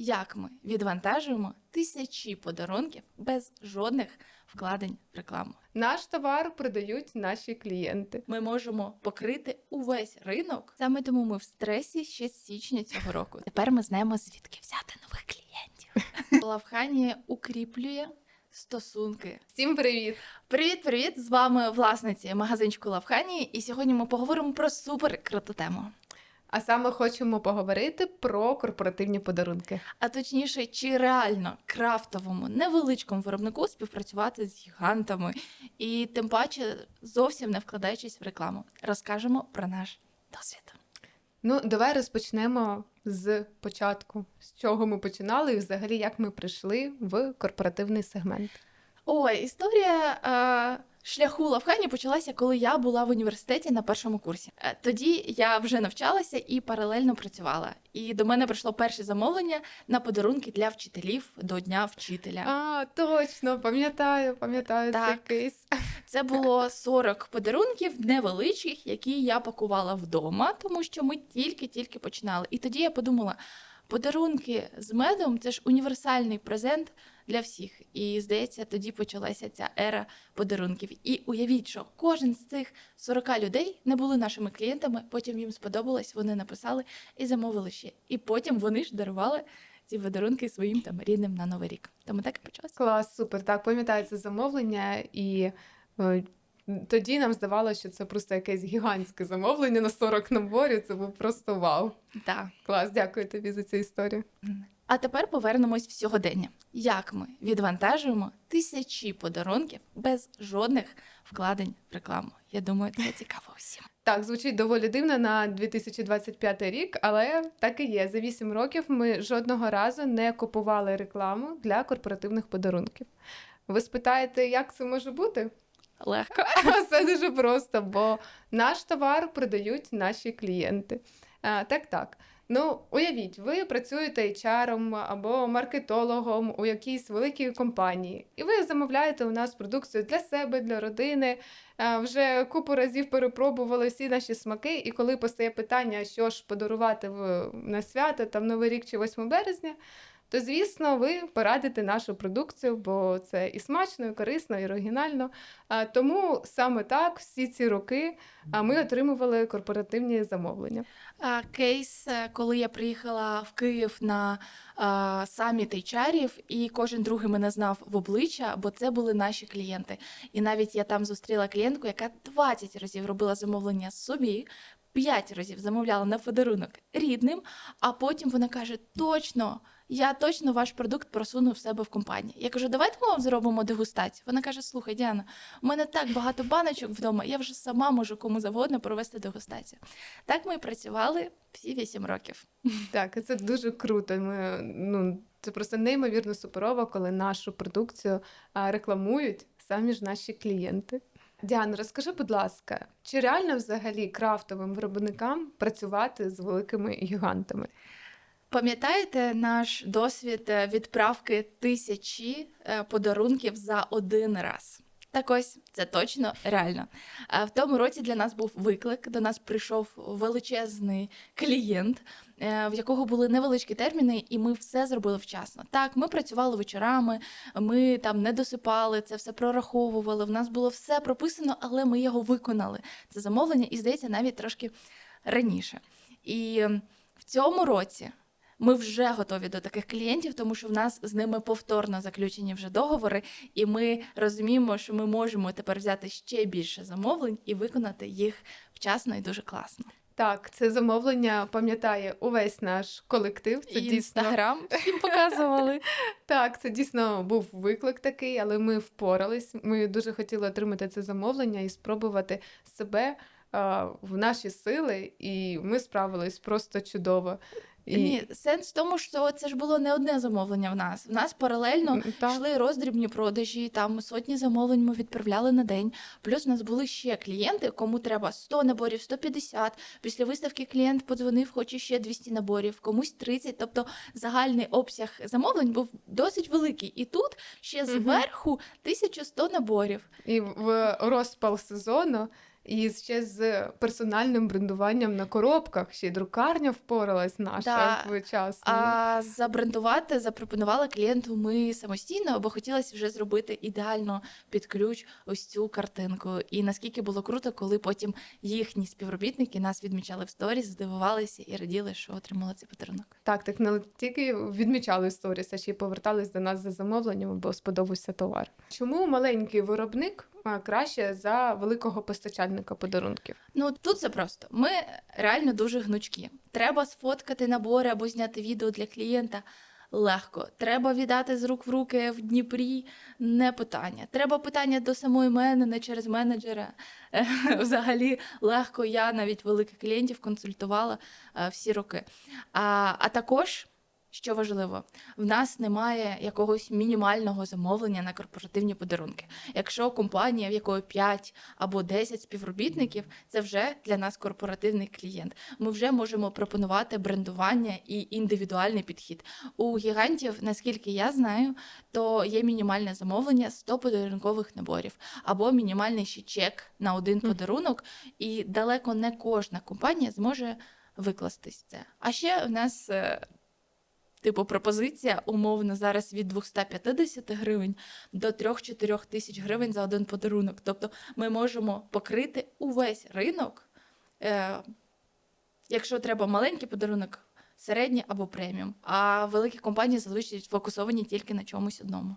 як ми відвантажуємо тисячі подарунків без жодних вкладень в рекламу. Наш товар продають наші клієнти. Ми можемо покрити увесь ринок. Саме тому ми в стресі ще з січня цього року. Тепер ми знаємо, звідки взяти нових клієнтів. Лавхані укріплює стосунки. Всім привіт! Привіт, привіт! З вами власниці магазинчику Лавхані, і сьогодні ми поговоримо про супер круту тему. А саме хочемо поговорити про корпоративні подарунки. А точніше, чи реально крафтовому невеличкому виробнику співпрацювати з гігантами, і тим паче зовсім не вкладаючись в рекламу. Розкажемо про наш досвід. Ну, давай розпочнемо з початку, з чого ми починали, і взагалі як ми прийшли в корпоративний сегмент. Ой, історія е, шляху Лавхані почалася, коли я була в університеті на першому курсі. Е, тоді я вже навчалася і паралельно працювала. І до мене прийшло перше замовлення на подарунки для вчителів до Дня вчителя. А, точно, пам'ятаю, пам'ятаю цей кейс. Це було 40 подарунків невеличких, які я пакувала вдома, тому що ми тільки-тільки починали. І тоді я подумала: подарунки з медом це ж універсальний презент для всіх. І здається, тоді почалася ця ера подарунків. І уявіть, що кожен з цих 40 людей не були нашими клієнтами. Потім їм сподобалось, вони написали і замовили ще. І потім вони ж дарували ці подарунки своїм там рідним на новий рік. Тому так і почалося. Клас, супер. Так, пам'ятаю це замовлення, і е, тоді нам здавалося, що це просто якесь гігантське замовлення на 40 наборів. Це був просто вау. Так. Клас, дякую тобі за цю історію. А тепер повернемось в сьогодення. Як ми відвантажуємо тисячі подарунків без жодних вкладень в рекламу? Я думаю, це цікаво всім. Так, звучить доволі дивно на 2025 рік, але так і є. За 8 років ми жодного разу не купували рекламу для корпоративних подарунків. Ви спитаєте, як це може бути? Легко. Все дуже просто, бо наш товар продають наші клієнти. Так, так. Ну, уявіть, ви працюєте HR або маркетологом у якійсь великій компанії, і ви замовляєте у нас продукцію для себе, для родини. Вже купу разів перепробували всі наші смаки, і коли постає питання, що ж подарувати на свято, там Новий рік чи 8 березня, то звісно, ви порадите нашу продукцію, бо це і смачно, і корисно, і оригінально. Тому саме так всі ці роки ми отримували корпоративні замовлення. Кейс, е, коли я приїхала в Київ на саміт HR-ів, і кожен другий мене знав в обличчя, бо це були наші клієнти. І навіть я там зустріла клієнтку, яка 20 разів робила замовлення собі. П'ять разів замовляла на подарунок рідним, а потім вона каже: точно, я точно ваш продукт просуну в себе в компанії. Я кажу, давайте ми вам зробимо дегустацію. Вона каже: Слухай, Діана, у мене так багато баночок вдома, я вже сама можу кому завгодно провести дегустацію. Так ми працювали всі вісім років. Так, це дуже круто. Ми, ну, це просто неймовірно суперово, коли нашу продукцію рекламують самі ж наші клієнти. Діана, розкажи, будь ласка, чи реально взагалі крафтовим виробникам працювати з великими гігантами? Пам'ятаєте наш досвід е, відправки тисячі е, подарунків за один раз? Так ось це точно реально. В тому році для нас був виклик. До нас прийшов величезний клієнт, е, в якого були невеличкі терміни, і ми все зробили вчасно. Так, ми працювали вечорами, ми там не досипали, це все прораховували. В нас було все прописано, але ми його виконали. Це замовлення, і здається, навіть трошки раніше. І в цьому році ми вже готові до таких клієнтів, тому що в нас з ними повторно заключені вже договори, і ми розуміємо, що ми можемо тепер взяти ще більше замовлень і виконати їх вчасно і дуже класно. Так, це замовлення пам'ятає увесь наш колектив. Це І дійсно всім показували. Так, це дійсно був виклик такий, але ми впорались. Ми дуже хотіли отримати це замовлення і спробувати себе в наші сили, і ми справились просто чудово. І... Ні, сенс в тому, що це ж було не одне замовлення в нас. В нас паралельно так. йшли роздрібні продажі, там сотні замовлень ми відправляли на день. Плюс у нас були ще клієнти, кому треба 100 наборів, 150. Після виставки клієнт подзвонив, хоче ще 200 наборів, комусь 30. Тобто загальний обсяг замовлень був досить великий. І тут ще зверху 1100 наборів. І в розпал сезону І ще з персональним брендуванням на коробках, ще й друкарня впоралась наша Да. вчасно. А забрендувати запропонували клієнту ми самостійно, бо хотілося вже зробити ідеально під ключ ось цю картинку. І наскільки було круто, коли потім їхні співробітники нас відмічали в сторіс, здивувалися і раділи, що отримали цей подарунок. Так, так не тільки відмічали в сторіс, а ще й повертались до нас за замовленням, бо сподобався товар. Чому маленький виробник краще за великого постачальника подарунків? Ну тут все просто. Ми реально дуже гнучкі. Треба сфоткати набори або зняти відео для клієнта. Легко. Треба віддати з рук в руки в Дніпрі. Не питання. Треба питання до самої мене, не через менеджера. Е, Взагалі легко. Я навіть великих клієнтів консультувала е, всі роки. А, а також. Що важливо, в нас немає якогось мінімального замовлення на корпоративні подарунки. Якщо компанія, в якої 5 або 10 співробітників, це вже для нас корпоративний клієнт. Ми вже можемо пропонувати брендування і індивідуальний підхід. У гігантів, наскільки я знаю, то є мінімальне замовлення 100 подарункових наборів або мінімальний ще чек на один Мгм. подарунок, і далеко не кожна компанія зможе викластись це. А ще в нас. Типу, пропозиція умовно зараз від 250 гривень до 3-4 тисяч гривень за один подарунок. Тобто ми можемо покрити увесь ринок, е, якщо треба маленький подарунок, середній або преміум. А великі компанії зазвичай фокусовані тільки на чомусь одному.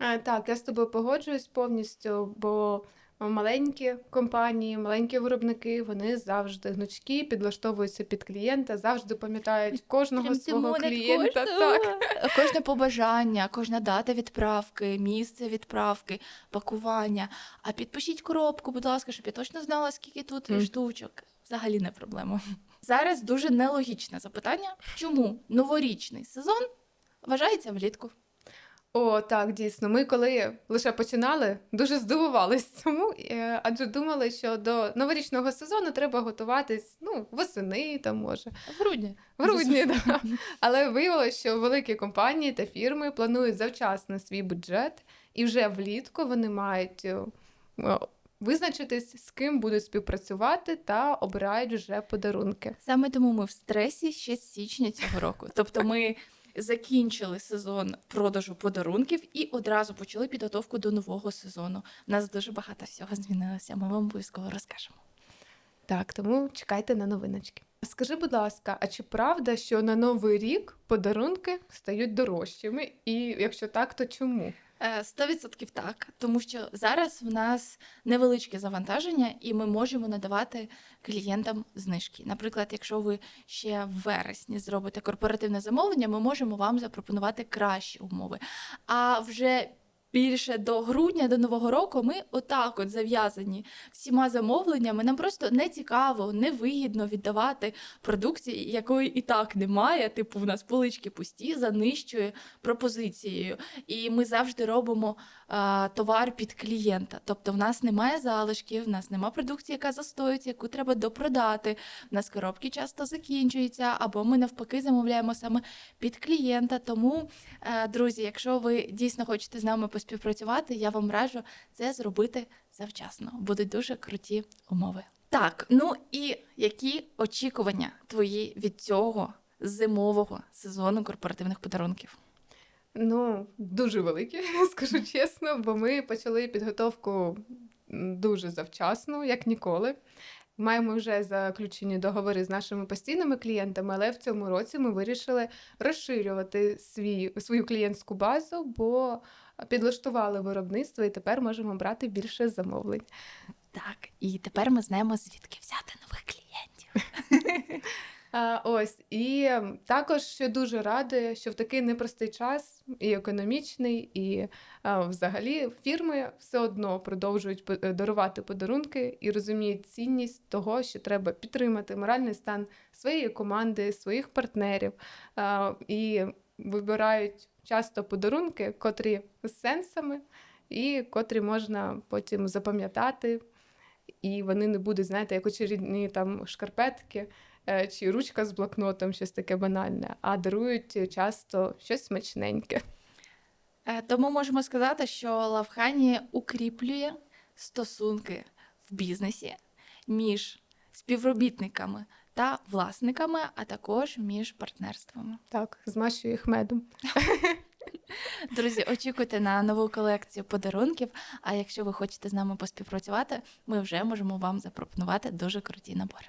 Е, Так, я з тобою погоджуюсь повністю, бо маленькі компанії, маленькі виробники, вони завжди гнучкі, підлаштовуються під клієнта, завжди пам'ятають кожного свого клієнта. Так. Кожне побажання, кожна дата відправки, місце відправки, пакування. А підпишіть коробку, будь ласка, щоб я точно знала, скільки тут Мгм. штучок. Взагалі не проблема. Зараз дуже нелогічне запитання. Чому новорічний сезон вважається влітку? О, так, дійсно. Ми коли лише починали, дуже здивувались цьому, е, адже думали, що до новорічного сезону треба готуватись ну, восени, там може. В грудні. В грудні, да. Але виявилося, що великі компанії та фірми планують завчасно свій бюджет, і вже влітку вони мають е, визначитись, з ким будуть співпрацювати, та обирають вже подарунки. Саме тому ми в стресі ще з січня цього року. Тобто ми закінчили сезон продажу подарунків і одразу почали підготовку до нового сезону. У нас дуже багато всього змінилося. Ми вам обов'язково розкажемо. Так, тому чекайте на новиночки. Скажи, будь ласка, а чи правда, що на новий рік подарунки стають дорожчими? І якщо так, то чому? Е, 100% так, тому що зараз в нас невеличке завантаження, і ми можемо надавати клієнтам знижки. Наприклад, якщо ви ще в вересні зробите корпоративне замовлення, ми можемо вам запропонувати кращі умови. А вже більше до грудня, до нового року, ми отак от зав'язані всіма замовленнями. Нам просто не цікаво, не вигідно віддавати продукції, якої і так немає. Типу, в нас полички пусті за нижчою пропозицією. І ми завжди робимо а, товар під клієнта. Тобто, в нас немає залишків, в нас немає продукції, яка застоюється, яку треба допродати. В нас коробки часто закінчуються, або ми навпаки замовляємо саме під клієнта. Тому, е, друзі, якщо ви дійсно хочете з нами поспівпрацювати, я вам раджу це зробити завчасно. Будуть дуже круті умови. Так, ну і які очікування твої від цього зимового сезону корпоративних подарунків? Ну, дуже великі, скажу чесно, бо ми почали підготовку дуже завчасно, як ніколи. Маємо вже заключені договори з нашими постійними клієнтами, але в цьому році ми вирішили розширювати свій, свою клієнтську базу, бо підлаштували виробництво і тепер можемо брати більше замовлень. Так, і тепер ми знаємо, звідки взяти нових клієнтів. А, ось і також ще дуже радує, що в такий непростий час і економічний, і а, взагалі фірми все одно продовжують е, дарувати подарунки і розуміють цінність того, що треба підтримати моральний стан своєї команди, своїх партнерів і вибирають часто подарунки, котрі з сенсами, і котрі можна потім запам'ятати. І вони не будуть, знаєте, як очередні там шкарпетки е, чи ручка з блокнотом, щось таке банальне, а дарують часто щось смачненьке. Е, Тому можемо сказати, що Лавхані укріплює стосунки в бізнесі між співробітниками та власниками, а також між партнерствами. Так, змащую їх медом. Друзі, очікуйте на нову колекцію подарунків. А якщо ви хочете з нами поспівпрацювати, ми вже можемо вам запропонувати дуже круті набори.